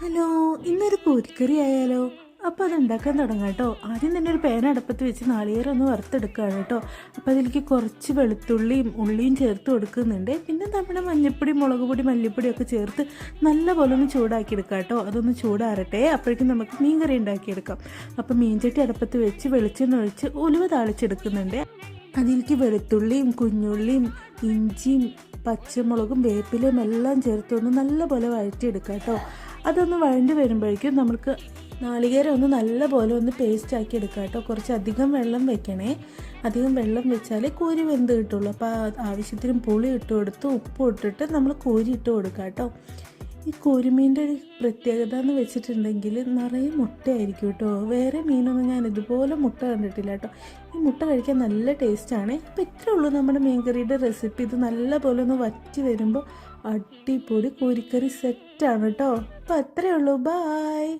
Hello ഇന്നൊരു പൂരിക്കറി ആയാലോ? അപ്പോൾ അത് ഉണ്ടാക്കാൻ തുടങ്ങാം കേട്ടോ ആദ്യം തന്നെ ഒരു പേന അടുപ്പത്ത് വെച്ച് നാളികേരം ഒന്ന് വറുത്തെടുക്കുകയാണ് കേട്ടോ അപ്പോൾ അതിലേക്ക് കുറച്ച് വെളുത്തുള്ളിയും ഉള്ളിയും ചേർത്ത് കൊടുക്കുന്നുണ്ട്. പിന്നെ നമ്മുടെ മഞ്ഞൾപ്പൊടി മുളക് പൊടി മല്ലിപ്പൊടി ഒക്കെ ചേർത്ത് നല്ല പോലെ ഒന്ന് ചൂടാക്കി എടുക്കാം കേട്ടോ അതൊന്ന് ചൂടാറട്ടെ. അപ്പോഴേക്കും നമുക്ക് മീൻ കറി ഉണ്ടാക്കിയെടുക്കാം. അപ്പോൾ മീൻചട്ടി അടുപ്പത്ത് വെച്ച് വെളിച്ചെണ്ണ ഒഴിച്ച് ഉലുവ താളിച്ചെടുക്കുന്നുണ്ട്. അതിലേക്ക് വെളുത്തുള്ളിയും കുഞ്ഞുള്ളിയും ഇഞ്ചിയും പച്ചമുളകും വേപ്പിലയും എല്ലാം ചേർത്തൊന്ന് നല്ലപോലെ വഴറ്റിയെടുക്കാം കേട്ടോ അതൊന്ന് വഴണ്ടി വരുമ്പോഴേക്കും നമുക്ക് നാളികേരം ഒന്ന് നല്ലപോലെ ഒന്ന് പേസ്റ്റ് ആക്കി എടുക്കാം കേട്ടോ. കുറച്ച് അധികം വെള്ളം വെക്കണേ. അധികം വെള്ളം വെച്ചാൽ കോരി വെന്ത് കിട്ടുള്ളൂ. അപ്പോൾ ആവശ്യത്തിന് പുളി ഇട്ട് കൊടുത്ത് ഉപ്പ് ഇട്ടിട്ട് നമ്മൾ കോരി ഇട്ട് കൊടുക്കാം കേട്ടോ. ഈ കുരുമീന്റെ പ്രത്യേകത എന്ന് വെച്ചിട്ടുണ്ടെങ്കിൽ നിറയെ മുട്ടയായിരിക്കും കേട്ടോ. വേറെ മീനൊന്നും ഞാൻ ഇതുപോലെ മുട്ട കണ്ടിട്ടില്ല കേട്ടോ. ഈ മുട്ട കഴിക്കാൻ നല്ല ടേസ്റ്റാണ്. ഇപ്പം ഇത്രേ ഉള്ളൂ നമ്മുടെ മീൻകറിയുടെ റെസിപ്പി. ഇത് നല്ലപോലെ ഒന്ന് വറ്റി വരുമ്പോൾ അടിപൊളി കോരിക്കറി സെറ്റാണ് കേട്ടോ. അപ്പോൾ അത്രേ ഉള്ളൂ. ബായ്